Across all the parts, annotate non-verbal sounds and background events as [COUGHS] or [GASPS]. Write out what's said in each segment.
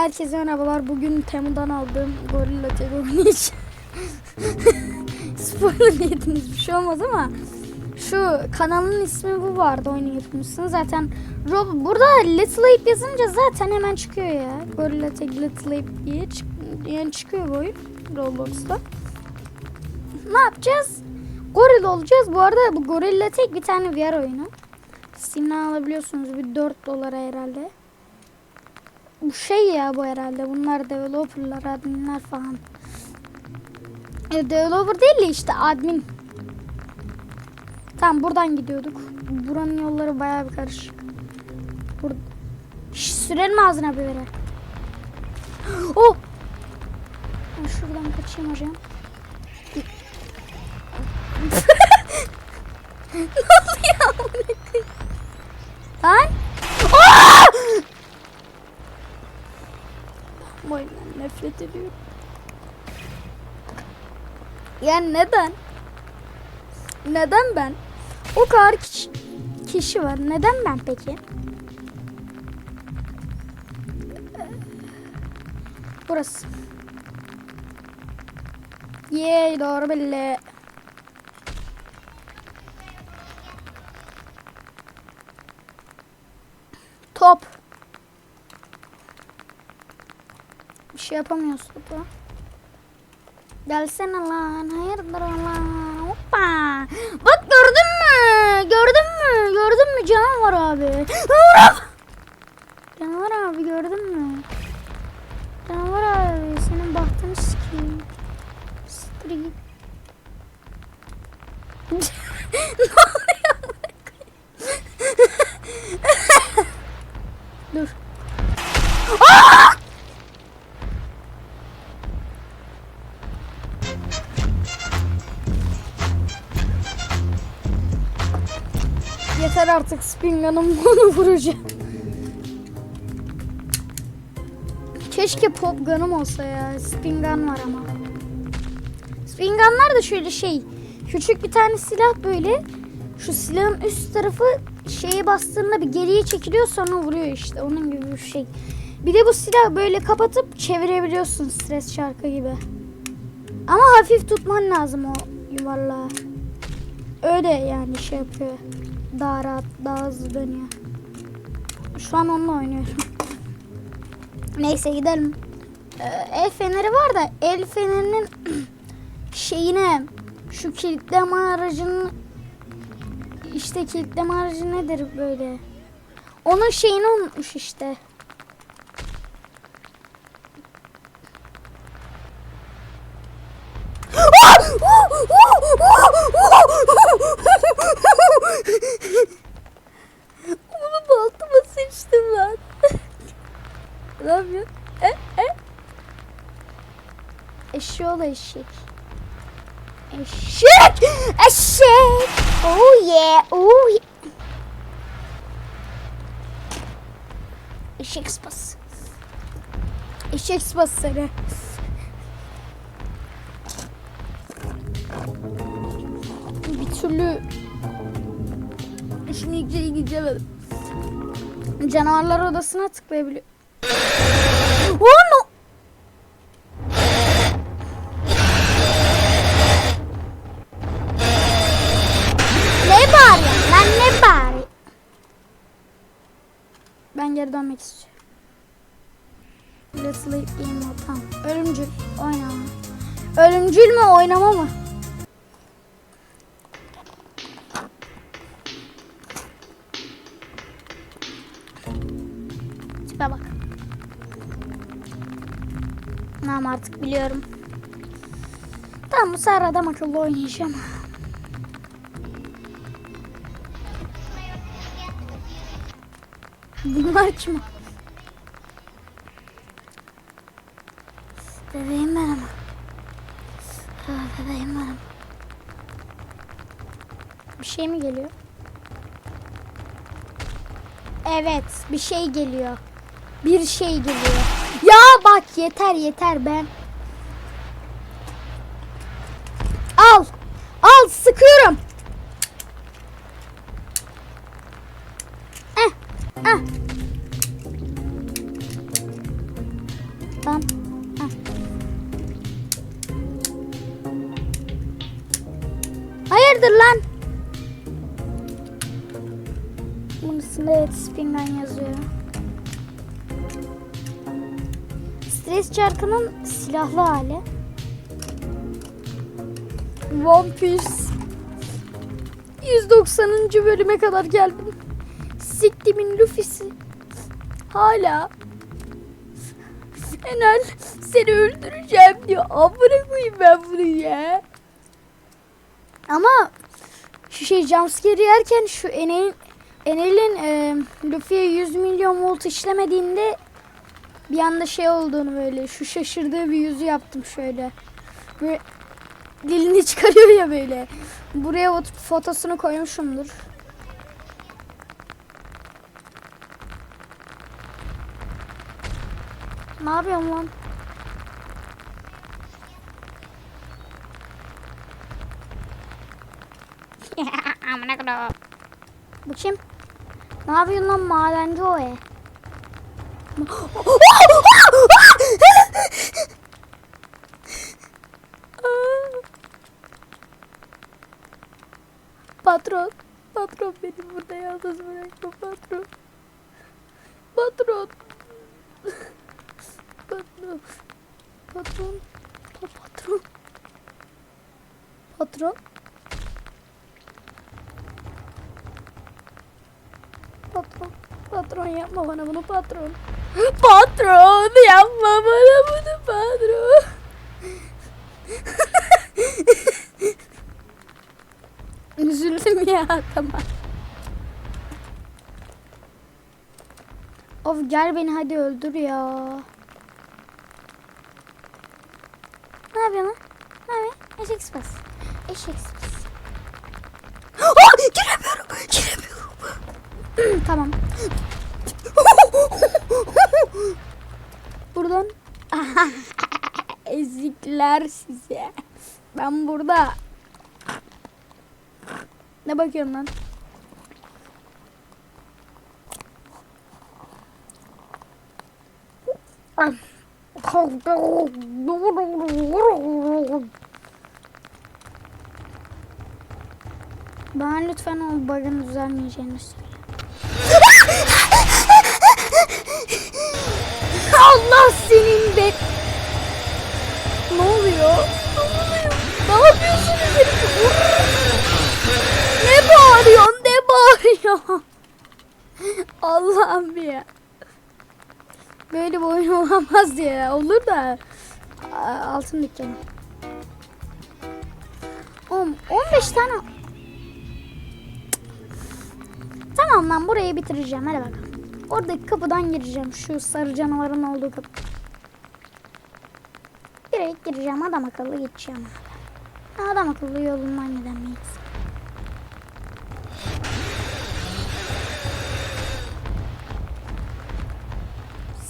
Herkese merhabalar. Bugün Temu'dan aldığım Gorilla Tag oynayacağım. [LAUGHS] Spoiler yediniz bir şey olmaz ama şu kanalın ismi bu vardı oynayabilirsiniz. Zaten Rob burada Little Ape yazınca zaten hemen çıkıyor ya. Gorilla Tag Little Ape diye çık yani çıkıyor bu oyun Roblox'ta. Ne yapacağız? Goril olacağız. Bu arada bu Gorilla Tag bir tane VR oyunu. Steam'den alabiliyorsunuz bir 4 dolara herhalde. Bu şey ya bu herhalde. Bunlar developerlar, adminler falan. E, developer değil de işte admin. Tamam buradan gidiyorduk. Buranın yolları bayağı bir karışık. Bur Şş, sürelim ağzına vere. [GASPS] Oh! Ben şuradan kaçayım hocam. [LAUGHS] ne oluyor? Lan! Aa! Bu oyundan nefret ediyorum. Yani neden? Neden ben? O kadar kişi, kişi var. Neden ben peki? Burası. Yey doğru belli. Yapamıyoruz topa. Gelsene lan. Hayırdır lan. Hoppa. Bak gördün mü? Gördün mü? Gördün mü? Canavar abi. Canavar abi gördün mü? Canavar abi senin bahtını sikeyim. Siktir. [LAUGHS] artık Spingan'ım [LAUGHS] bunu vuracağım. Keşke Pop Gun'um olsa ya. Spingan var ama. Spinganlar da şöyle şey. Küçük bir tane silah böyle. Şu silahın üst tarafı şeye bastığında bir geriye çekiliyor sonra vuruyor işte. Onun gibi bir şey. Bir de bu silah böyle kapatıp çevirebiliyorsun stres şarkı gibi. Ama hafif tutman lazım o yuvarlağı. Öyle yani şey yapıyor. Daha rahat, daha hızlı dönüyor. Şu an onunla oynuyorum. Neyse gidelim. Ee, el feneri var da el fenerinin şeyine şu kilitleme aracının işte kilitleme aracı nedir böyle? Onun şeyini unutmuş işte. Bunu baltıma sıçtım lan. Ne yapıyorsun? E, e? Eşşoğlu eşek. Eşek! Eşek! Oh yeah! Oh yeah! Eşek sıpası. Eşek sıpası seni. Bir türlü Şimdi gidemedim. Canavarlar odasına tıklayabiliyor. Oh no! Ne bağırıyorsun lan ne bağırıyorsun? Ben geri dönmek istiyorum. Let's Leave Game tamam. Ölümcül oynama. Ölümcül mü oynama mı? Tamam artık biliyorum. Tamam bu sefer adam akıllı oynayacağım. Bunlar kim? Bebeğim benim. Bebeğim benim. Bir şey mi geliyor? Evet, bir şey geliyor. Bir şey geliyor. Bak yeter yeter ben. Al. Al sıkıyorum. Eh. Ah. Tamam. Heh. Hayırdır lan? Bunun üstünde evet Spingan yazıyor. Stres çarkının silahlı hali. One Piece 190. bölüme kadar geldim. Siktimin Luffy'si. Hala. Enel seni öldüreceğim diyor. Amına koyayım ben bunu ya. Ama şu şey jumpscare yerken şu Enel'in Enel'in e, Luffy'ye 100 milyon volt işlemediğinde bir anda şey olduğunu böyle şu şaşırdığı bir yüzü yaptım şöyle. Böyle dilini [LAUGHS] çıkarıyor ya böyle. Buraya fot- fotosunu koymuşumdur. Ne yapıyorsun lan? [LAUGHS] Amına kodum. Bu kim? Ne yapıyorsun lan madenci o e? [LAUGHS] Patron, patron beni burada yalnız bırakma patron. Patron. [LAUGHS] Patron. Patron. Pa- Patron. Patron. Patron. Patron yapma bana bunu patron. Patron yapma bana bunu patron. [LAUGHS] Üzüldüm ya tamam. Of gel beni hadi öldür ya. Ne yapıyorsun lan? Ne yapıyorsun? Eşek sıpası. Eşek sıpası. [GASPS] Aa, giremiyorum. Giremiyorum. tamam. Buradan. [LAUGHS] Ezikler size. Ben burada. Ne bakıyorsun lan? Bana lütfen o bug'ın düzelmeyeceğini söyle. Allah senin de... Ne oluyor? Ne oluyor? Ne yapıyorsunuz? Ne bağırıyorsun? Ne bağırıyorsun? Allah'ım ya. Böyle bir oyun olamaz ya. Olur da. Altın dükkanı. Oğlum 15 tane. Tamam lan burayı bitireceğim. Hadi bakalım. Oradaki kapıdan gireceğim. Şu sarı canavarın olduğu kapı. Direkt gireceğim. Adam akıllı geçeceğim. Adam akıllı yolundan gidemeyiz.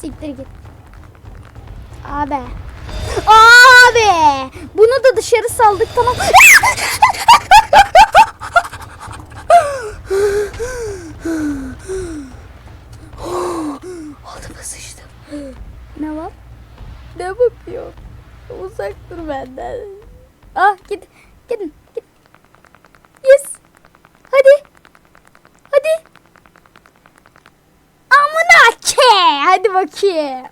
Siktir git. Abi. Abi. Bunu da dışarı saldık tamam. Altıma sıçtım. Ne var? Ne bakıyor? Uzak dur benden. Ah git. Gidin. Git. Yes. Hadi. Hadi. Amına ke. Hadi bakayım.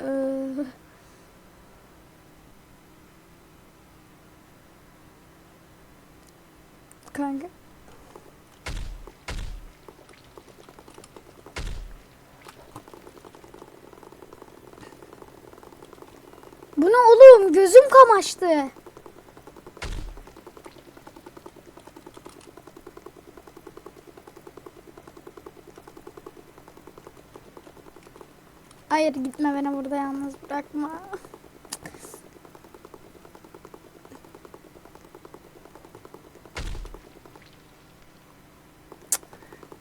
Ee, Kanka. Bu ne oğlum? Gözüm kamaştı. Hayır gitme beni burada yalnız bırakma.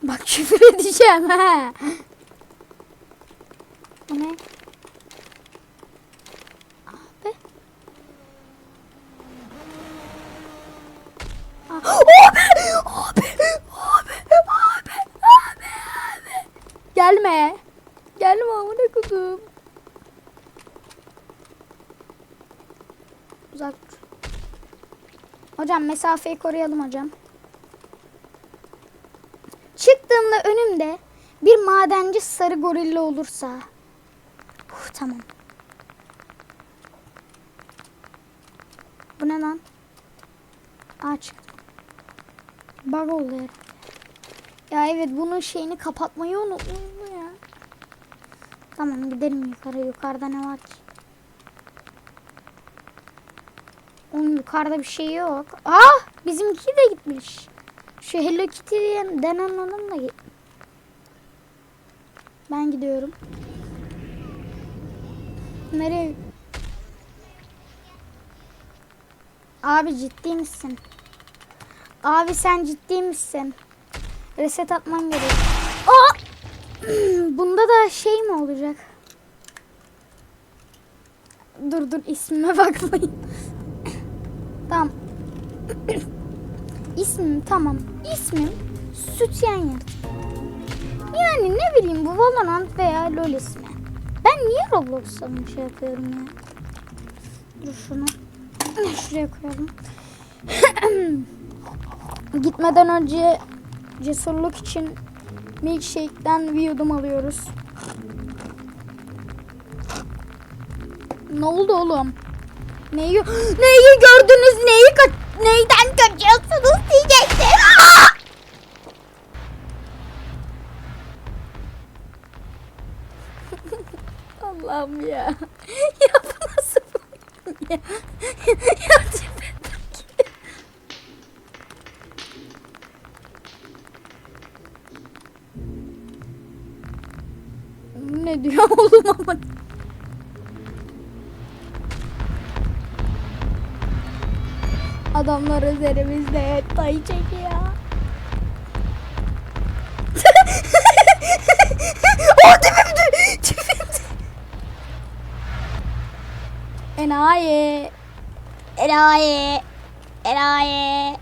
Bak küfür edeceğim ha. Bu ne? Abi. Aa, Abi! Abi! Abi! Abi! Abi! gelme. Gelme amına kodum. Uzak dur. Hocam mesafeyi koruyalım hocam. Çıktığımda önümde bir madenci sarı gorilla olursa. Uf, tamam. Bu ne lan? Aç. Bug oldu. Ya evet bunun şeyini kapatmayı unutmuş mu ya? Tamam gidelim yukarı. Yukarıda ne var ki? Onun yukarıda bir şey yok. Ah bizimki de gitmiş. Şu Hello Kitty diyen- denen adam da. Ben gidiyorum. Nereye? Abi ciddi misin? Abi sen ciddi misin? Reset atman gerek. Aa! [CLEARS THROAT] Bunda da şey mi olacak? Dur dur ismime [LAUGHS] bakmayın. Tamam. [CLEARS THROAT] İsmim tamam. İsmim Sütyen Yaratıcı. Yani ne bileyim bu Valorant veya LoL ismi. Ben niye Roblox'a bir şey yapıyorum ya? Dur şunu. [CLEARS THROAT] Şuraya koyalım. [CLEARS THROAT] Gitmeden önce cesurluk için milkshake'den bir yudum alıyoruz. Ne oldu oğlum? Neyi neyi gördünüz? Neyi kaç neyden kaçıyorsunuz Adamlar üzerimizde dayı çekiyor. [LAUGHS] o dibimde, dibimde. Enayi. Enayi. Enayi.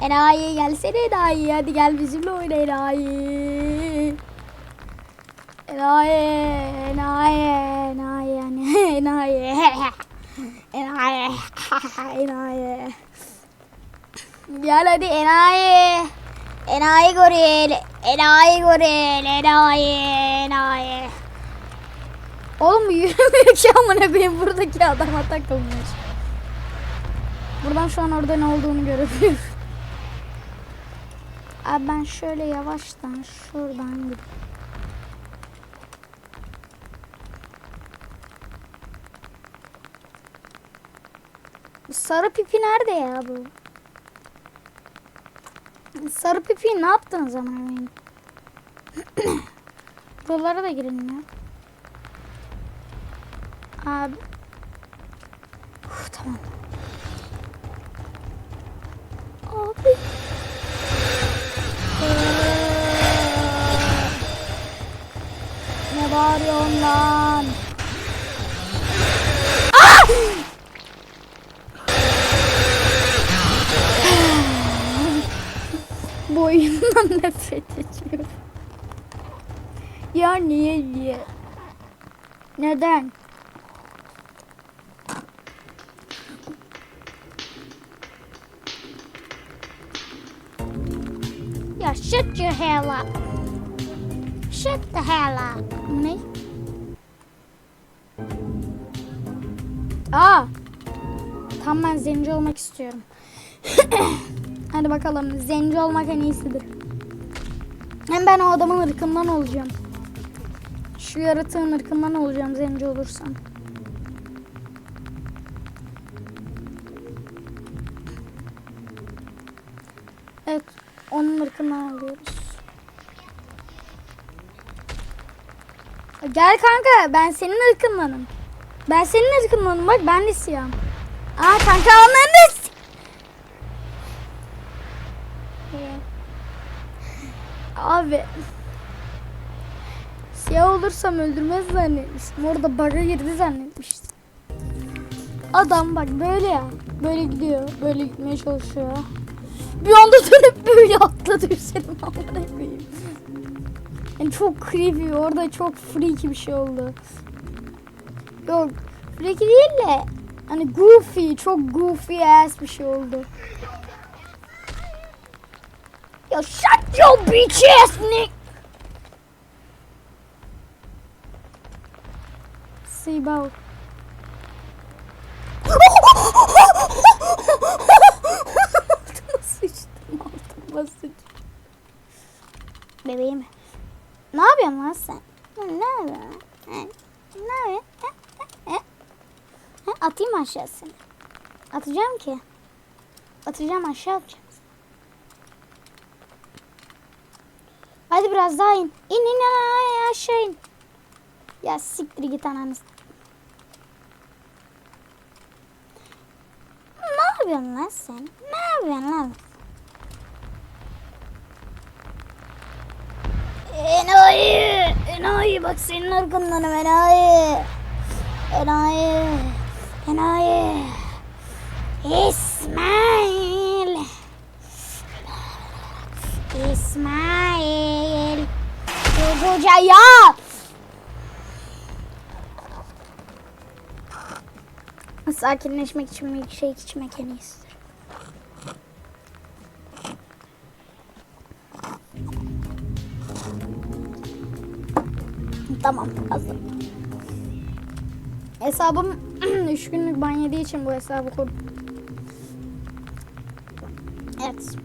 Enayi gelsene enayi. Hadi gel bizimle oyna enayi. Enayi. Enayi. Enayi. yani, [LAUGHS] Enayi. [LAUGHS] Enayi. Enayi. Gel hadi enayi. Enayi goril. Enayi goril. Enayi. Enayi. Oğlum yürümüyor ki amına koyayım buradaki adama takılmış. Buradan şu an orada ne olduğunu görebiliyorum. Abi ben şöyle yavaştan şuradan gideyim. Sarı pipi nerede ya bu? Sarı pipi ne yaptınız ama benim? Buralara [COUGHS] da girelim ya. Abi. Uf, tamam. Abi. Ne bağırıyorsun lan? Bu oyundan [LAUGHS] nefret ediyorum. Ya niye niye? Neden? Ya shut your hell up. Shut the hell up. Ne? Aa. Tam ben zenci olmak istiyorum. [CLEARS THROAT] Hadi bakalım zenci olmak en iyisidir. Hem ben o adamın ırkından olacağım. Şu yaratığın ırkından olacağım zenci olursam. Evet, onun ırkından alıyoruz. Gel kanka, ben senin ırkındanım. Ben senin ırkındanım bak, ben de siyahım. Aa kanka onların da Abi. Siyah olursam öldürmez zannetmiştim. Orada bug'a girdi zannetmiştim. Adam bak böyle ya. Böyle gidiyor. Böyle gitmeye çalışıyor. Bir anda dönüp böyle atladı üstüme. Amına koyayım. Yani çok creepy. Orada çok freaky bir şey oldu. Yok freaky değil de hani goofy, çok goofy ass bir şey oldu. Ya shut your bitch ass Nick. Seabow. altıma sıçtım, altıma sıçtım. Bebeğim. Ne yapıyorsun lan sen? Ne yapıyorsun? Ne yapıyorsun? Atayım aşağı seni? Atacağım ki. Atacağım aşağı atacağım. Hadi biraz daha in. İn in aşağı in. Ya siktir git ananı. Ne yapıyorsun lan sen? Ne yapıyorsun lan? Enayi! Enayi bak senin arkandanım enayi! Enayi! Enayi! İsmail! İsmail! Hoca ya! Sakinleşmek için bir şey içmek en iyisidir. Tamam hazır. Hesabım [CLEARS THROAT] 3 günlük ban yediği için bu hesabı kurdum. Evet.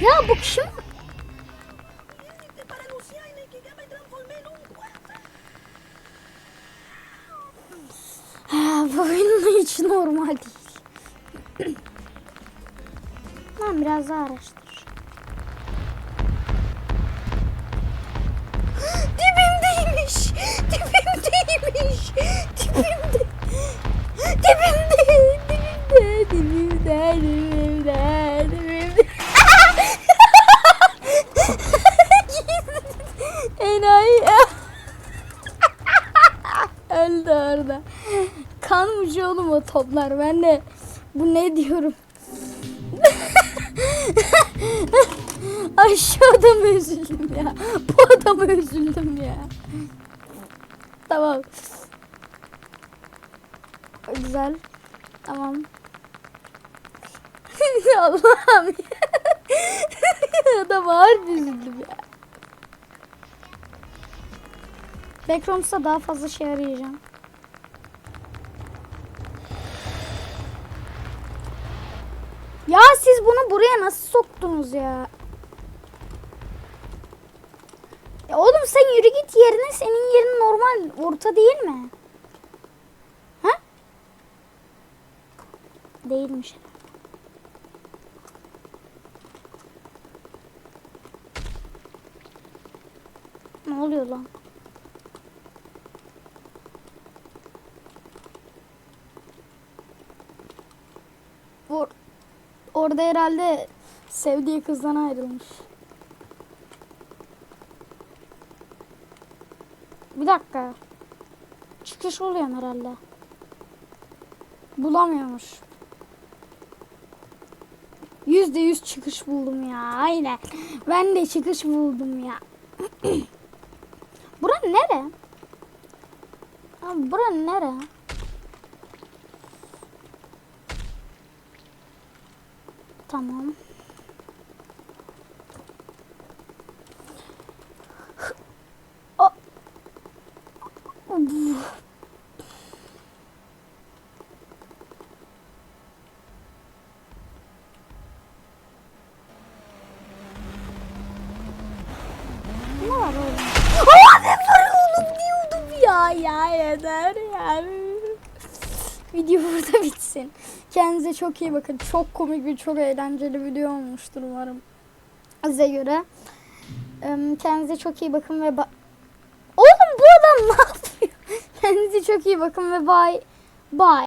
Ya bu kim? Ha, bu oyunun hiç normal değil. [CLEARS THROAT] Ben biraz daha araştır. Toplar. Ben de bu ne diyorum. [LAUGHS] Ay şu adama üzüldüm ya. Bu adama üzüldüm ya. Tamam. Güzel. Tamam. [LAUGHS] Allah'ım ya. [LAUGHS] Adama harbi üzüldüm ya. Backrooms'ta daha fazla şey arayacağım. Ya buraya nasıl soktunuz ya? Ya oğlum sen yürü git yerine senin yerin normal orta değil mi? Ha? Değilmiş. Ne oluyor lan? Or orada herhalde sevdiği kızdan ayrılmış. Bir dakika. Çıkış oluyor herhalde. Bulamıyormuş. Yüzde yüz çıkış buldum ya. Aynen. Ben de çıkış buldum ya. [CLEARS THROAT] Bura nere? Abi bura nere? Tamam. O- Ne var oğlum? Aa, ne var oğlum diyordum ya ya yeter ya. Video burada bitsin. Kendinize çok iyi bakın. Çok komik bir, çok eğlenceli video olmuştur umarım. Size göre. Kendinize çok iyi bakın ve ba- Oğlum bu adam [LAUGHS] ne yapıyor? Kendinize çok iyi bakın ve bye. Bye.